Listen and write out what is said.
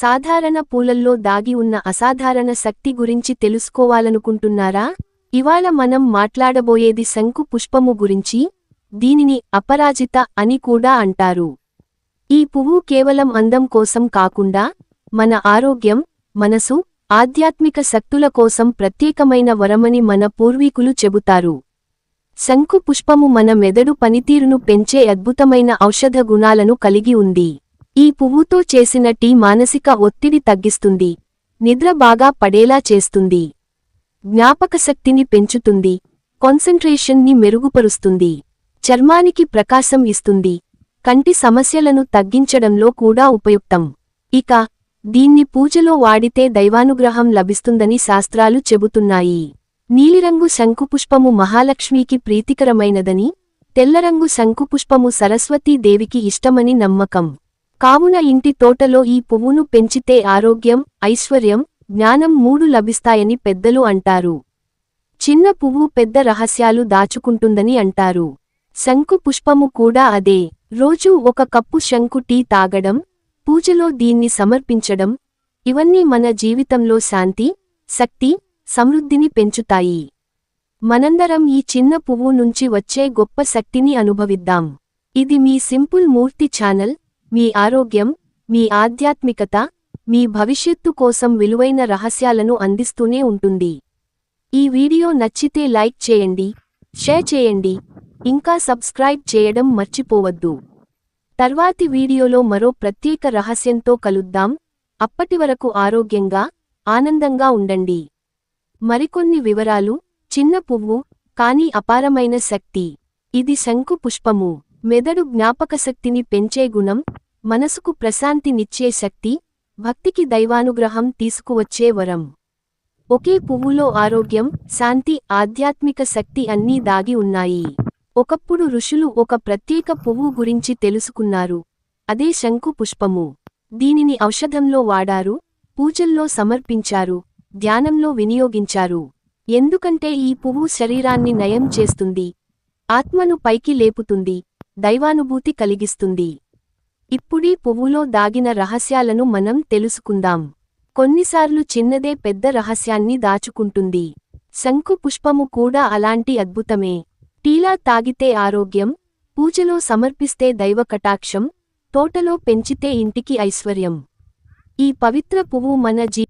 సాధారణ పూలల్లో దాగి ఉన్న అసాధారణ శక్తి గురించి తెలుసుకోవాలనుకుంటున్నారా? ఇవాళ మనం మాట్లాడబోయేది శంకు పుష్పము గురించి దీనిని అపరాజిత అని కూడా అంటారు. ఈ పువ్వు కేవలం అందం కోసం కాకుండా మన ఆరోగ్యం మనసు ఆధ్యాత్మిక శక్తుల కోసం ప్రత్యేకమైన వరమని మన పూర్వీకులు చెబుతారు. శంకు పుష్పము మన మెదడు పనితీరును పెంచే అద్భుతమైన ఔషధ గుణాలను కలిగి ఉంది. ఈ పువ్వుతో చేసిన టీ మానసిక ఒత్తిడి తగ్గిస్తుంది నిద్ర బాగా పడేలా చేస్తుంది. జ్ఞాపకశక్తిని పెంచుతుంది కాన్సంట్రేషన్ని మెరుగుపరుస్తుంది చర్మానికి ప్రకాశం ఇస్తుంది కంటి సమస్యలను తగ్గించడంలో కూడా ఉపయుక్తం. ఇక దీన్ని పూజలో వాడితే దైవానుగ్రహం లభిస్తుందని శాస్త్రాలు చెబుతున్నాయి. నీలిరంగు శంకుపుష్పము మహాలక్ష్మికి ప్రీతికరమైనదని తెల్లరంగు శంకుపుష్పము సరస్వతీదేవికి ఇష్టమని నమ్మకం. కావున ఇంటి తోటలో ఈ పువ్వును పెంచితే ఆరోగ్యం ఐశ్వర్యం జ్ఞానం మూడు లభిస్తాయని పెద్దలు అంటారు. చిన్న పువ్వు పెద్ద రహస్యాలు దాచుకుంటుందని అంటారు. శంకు పుష్పము కూడా అదే. రోజూ ఒక కప్పు శంకు టీ తాగడం పూజలో దీన్ని సమర్పించడం ఇవన్నీ మన జీవితంలో శాంతి శక్తి సమృద్ధిని పెంచుతాయి. మనందరం ఈ చిన్న పువ్వు నుంచి వచ్చే గొప్ప శక్తిని అనుభవిద్దాం. ఇది మీ సింపుల్ మూర్తి ఛానల్. మీ ఆరోగ్యం మీ ఆధ్యాత్మికత మీ భవిష్యత్తు కోసం విలువైన రహస్యాలను అందిస్తూనే ఉంటుంది. ఈ వీడియో నచ్చితే లైక్ చేయండి షేర్ చేయండి ఇంకా సబ్స్క్రైబ్ చేయడం మర్చిపోవద్దు. తర్వాతి వీడియోలో మరో ప్రత్యేక రహస్యంతో కలుద్దాం. అప్పటివరకు ఆరోగ్యంగా ఆనందంగా ఉండండి. మరికొన్ని వివరాలు చిన్న పువ్వు కాని అపారమైన శక్తి. ఇది శంకు పుష్పము మెదడు జ్ఞాపకశక్తిని పెంచే గుణం మనసుకు ప్రశాంతినిచ్చే శక్తి భక్తికి దైవానుగ్రహం తీసుకువచ్చే వరం. ఒకే పువ్వులో ఆరోగ్యం శాంతి ఆధ్యాత్మిక శక్తి అన్నీ దాగి ఉన్నాయి. ఒకప్పుడు ఋషులు ఒక ప్రత్యేక పువ్వు గురించి తెలుసుకున్నారు. అదే శంకు పుష్పము. దీనిని ఔషధంలో వాడారు పూజల్లో సమర్పించారు ధ్యానంలో వినియోగించారు. ఎందుకంటే ఈ పువ్వు శరీరాన్ని నయం చేస్తుంది ఆత్మను పైకి లేపుతుంది దైవానుభూతి కలిగిస్తుంది. ఇప్పుడీ పువ్వులో దాగిన రహస్యాలను మనం తెలుసుకుందాం. కొన్నిసార్లు చిన్నదే పెద్ద రహస్యాన్ని దాచుకుంటుంది. శంకు పుష్పము కూడా అలాంటి అద్భుతమే. టీలా తాగితే ఆరోగ్యం పూజలో సమర్పిస్తే దైవ కటాక్షం తోటలో పెంచితే ఇంటికి ఐశ్వర్యం. ఈ పవిత్ర పువ్వు మన జీ